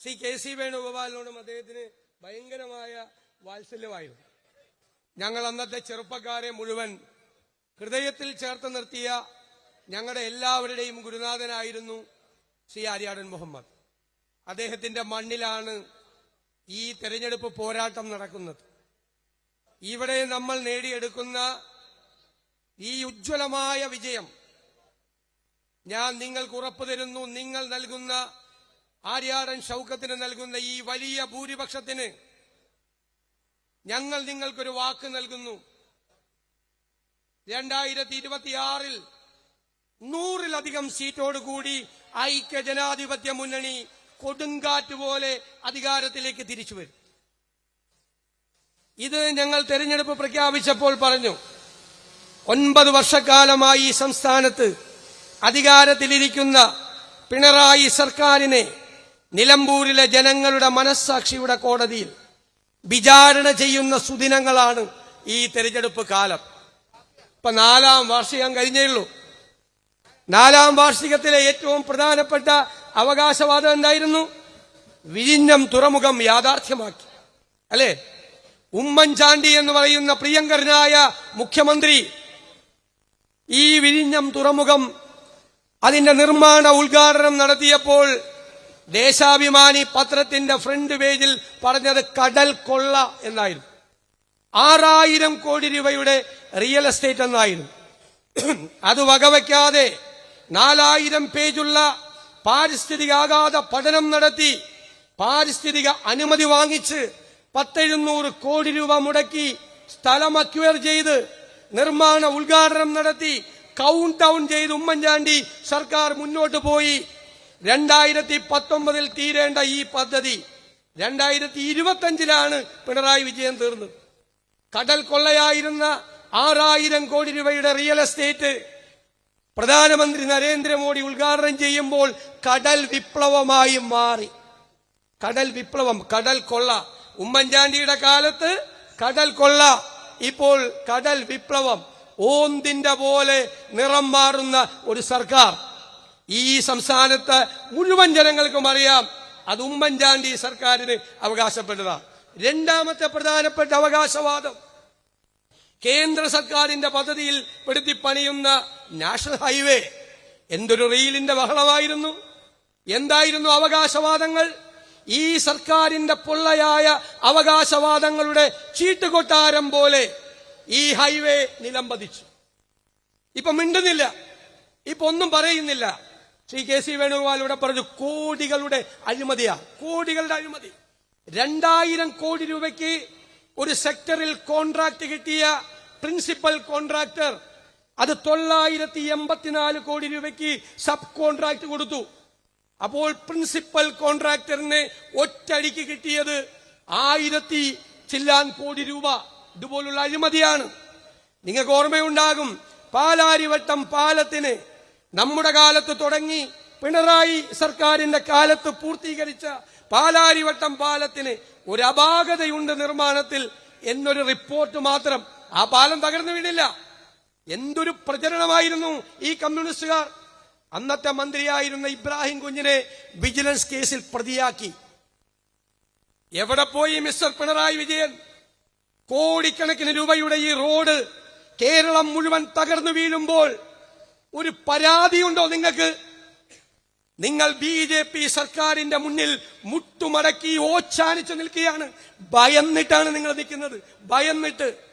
Shri K C വേണുഗോപാലിനോടും അദ്ദേഹത്തിന് ഭയങ്കരമായ വാത്സല്യമായിരുന്നു. ഞങ്ങൾ അന്നത്തെ ചെറുപ്പക്കാരെ മുഴുവൻ ഹൃദയത്തിൽ ചേർത്ത് നിർത്തിയ ഞങ്ങളുടെ എല്ലാവരുടെയും ഗുരുനാഥനായിരുന്നു ശ്രീ ആര്യാടൻ മുഹമ്മദ്. അദ്ദേഹത്തിന്റെ മണ്ണിലാണ് ഈ തെരഞ്ഞെടുപ്പ് പോരാട്ടം നടക്കുന്നത്. ഇവിടെ നമ്മൾ നേടിയെടുക്കുന്ന ഈ ഉജ്ജ്വലമായ വിജയം ഞാൻ നിങ്ങൾക്ക് ഉറപ്പു തരുന്നു നിങ്ങൾ നൽകുന്ന ആര്യാടൻ ശൗക്കത്തിന് നൽകുന്ന ഈ വലിയ ഭൂരിപക്ഷത്തിന് ഞങ്ങൾ നിങ്ങൾക്കൊരു വാക്ക് നൽകുന്നു. രണ്ടായിരത്തി ഇരുപത്തിയാറിൽ നൂറിലധികം സീറ്റോടുകൂടി ഐക്യ ജനാധിപത്യ മുന്നണി കൊടുങ്കാറ്റ് പോലെ അധികാരത്തിലേക്ക് തിരിച്ചു വരും. ഇത് ഞങ്ങൾ തെരഞ്ഞെടുപ്പ് പ്രഖ്യാപിച്ചപ്പോൾ പറഞ്ഞു ഒൻപത് വർഷക്കാലമായി ഈ സംസ്ഥാനത്ത് അധികാരത്തിലിരിക്കുന്ന പിണറായി സർക്കാരിനെ നിലമ്പൂരിലെ ജനങ്ങളുടെ മനസ്സാക്ഷിയുടെ കോടതിയിൽ വിചാരണ ചെയ്യുന്ന സുദിനങ്ങളാണ് ഈ തെരഞ്ഞെടുപ്പ് കാലം. ഇപ്പൊ നാലാം വാർഷികം കഴിഞ്ഞേ ഉള്ളൂ. നാലാം വാർഷികത്തിലെ ഏറ്റവും പ്രധാനപ്പെട്ട അവകാശവാദം എന്തായിരുന്നു? വിഴിഞ്ഞം തുറമുഖം യാഥാർത്ഥ്യമാക്കി. അല്ലേ? ഉമ്മൻചാണ്ടി എന്ന് പറയുന്ന പ്രിയങ്കരനായ മുഖ്യമന്ത്രി ഈ വിഴിഞ്ഞം തുറമുഖം അതിന്റെ നിർമ്മാണ ഉദ്ഘാടനം നടത്തിയപ്പോൾ ദേശാഭിമാനി പത്രത്തിന്റെ ഫ്രണ്ട് പേജിൽ പറഞ്ഞത് കടൽ കൊള്ള എന്നായിരുന്നു. ആറായിരം കോടി രൂപയുടെ റിയൽ എസ്റ്റേറ്റ് എന്നായിരുന്നു. അത് വകവയ്ക്കാതെ നാലായിരം പേജുള്ള പാരിസ്ഥിതികാഘാത പഠനം നടത്തി പാരിസ്ഥിതിക അനുമതി വാങ്ങിച്ച് പത്തെഴുന്നൂറ് കോടി രൂപ മുടക്കി സ്ഥലം അക്വയർ ചെയ്ത് നിർമ്മാണ ഉദ്ഘാടനം നടത്തി കൗണ്ട് ഡൗൺ ചെയ്ത് ഉമ്മൻചാണ്ടി സർക്കാർ മുന്നോട്ട് പോയി. രണ്ടായിരത്തി പത്തൊമ്പതിൽ തീരേണ്ട ഈ പദ്ധതി രണ്ടായിരത്തി ഇരുപത്തഞ്ചിലാണ് പിണറായി വിജയൻ തീർന്നത്. കടൽ കൊള്ളയായിരുന്ന ആറായിരം കോടി രൂപയുടെ റിയൽ എസ്റ്റേറ്റ് പ്രധാനമന്ത്രി നരേന്ദ്രമോദി ഉദ്ഘാടനം ചെയ്യുമ്പോൾ കടൽ വിപ്ലവമായി മാറി. കടൽ വിപ്ലവം കടൽ കൊള്ള. ഉമ്മൻചാണ്ടിയുടെ കാലത്ത് കടൽ കൊള്ള ഇപ്പോൾ കടൽ വിപ്ലവം. ഓന്തിന്റെ പോലെ നിറം മാറുന്ന ഒരു സർക്കാർ. ഈ സംസ്ഥാനത്ത് മുഴുവൻ ജനങ്ങൾക്കും അറിയാം അത് ഉമ്മൻചാണ്ടി സർക്കാരിന് അവകാശപ്പെട്ടതാണ് രണ്ടാമത്തെ പ്രധാനപ്പെട്ട അവകാശവാദം. കേന്ദ്ര സർക്കാരിന്റെ പദ്ധതിയിൽ പെടുത്തി പണിയുന്ന നാഷണൽ ഹൈവേ എന്തൊരു റീലിന്റെ ബഹളമായിരുന്നു? എന്തായിരുന്നു അവകാശവാദങ്ങൾ? ഈ സർക്കാരിന്റെ പൊള്ളയായ അവകാശവാദങ്ങളുടെ ചീട്ടുകൊട്ടാരം പോലെ ഈ ഹൈവേ നിലംപതിച്ചു. ഇപ്പൊ മിണ്ടുന്നില്ല. ഇപ്പൊ ഒന്നും പറയുന്നില്ല. ശ്രീ കെ സി വേണുഗോപാൽ ഇവിടെ പറഞ്ഞു കോടികളുടെ അഴിമതിയാ. കോടികളുടെ അഴിമതി. രണ്ടായിരം കോടി രൂപയ്ക്ക് ഒരു സെക്ടറിൽ കോൺട്രാക്ട് കിട്ടിയ പ്രിൻസിപ്പൽ കോൺട്രാക്ടർ അത് തൊള്ളായിരത്തി എൺപത്തിനാല് കോടി രൂപയ്ക്ക് സബ് കോൺട്രാക്ട് കൊടുത്തു. അപ്പോൾ പ്രിൻസിപ്പൽ കോൺട്രാക്ടറിന് ഒറ്റടിക്ക് കിട്ടിയത് ആയിരത്തി ചില്ലാൻ കോടി രൂപ. ഇതുപോലുള്ള അഴിമതിയാണ്. നിങ്ങൾക്ക് ഓർമ്മയുണ്ടാകും പാലാരിവട്ടം പാലത്തിന് നമ്മുടെ കാലത്ത് തുടങ്ങി പിണറായി സർക്കാരിന്റെ കാലത്ത് പൂർത്തീകരിച്ച പാലാരിവട്ടം പാലത്തിന് ഒരു അപാകതയുണ്ട് നിർമ്മാണത്തിൽ എന്നൊരു റിപ്പോർട്ട് മാത്രം ആ പാലം തകർന്നു വീണില്ല. എന്തൊരു പ്രചരണമായിരുന്നു ഈ കമ്മ്യൂണിസ്റ്റുകാർ. അന്നത്തെ മന്ത്രിയായിരുന്ന ഇബ്രാഹിം കുഞ്ഞിനെ വിജിലൻസ് കേസിൽ പ്രതിയാക്കി. എവിടെ പോയി മിസ്റ്റർ പിണറായി വിജയൻ? കോടിക്കണക്കിന് രൂപയുടെ ഈ റോഡ് കേരളം മുഴുവൻ തകർന്നു വീഴുമ്പോൾ ഒരു പരാതി ഉണ്ടോ നിങ്ങൾക്ക്? നിങ്ങൾ ബി ജെ പി സർക്കാരിന്റെ മുന്നിൽ മുട്ടുമടക്കി ഓച്ചാനിച്ച് നിൽക്കുകയാണ്. ഭയന്നിട്ടാണ് നിങ്ങൾ നിൽക്കുന്നത്. ഭയന്നിട്ട്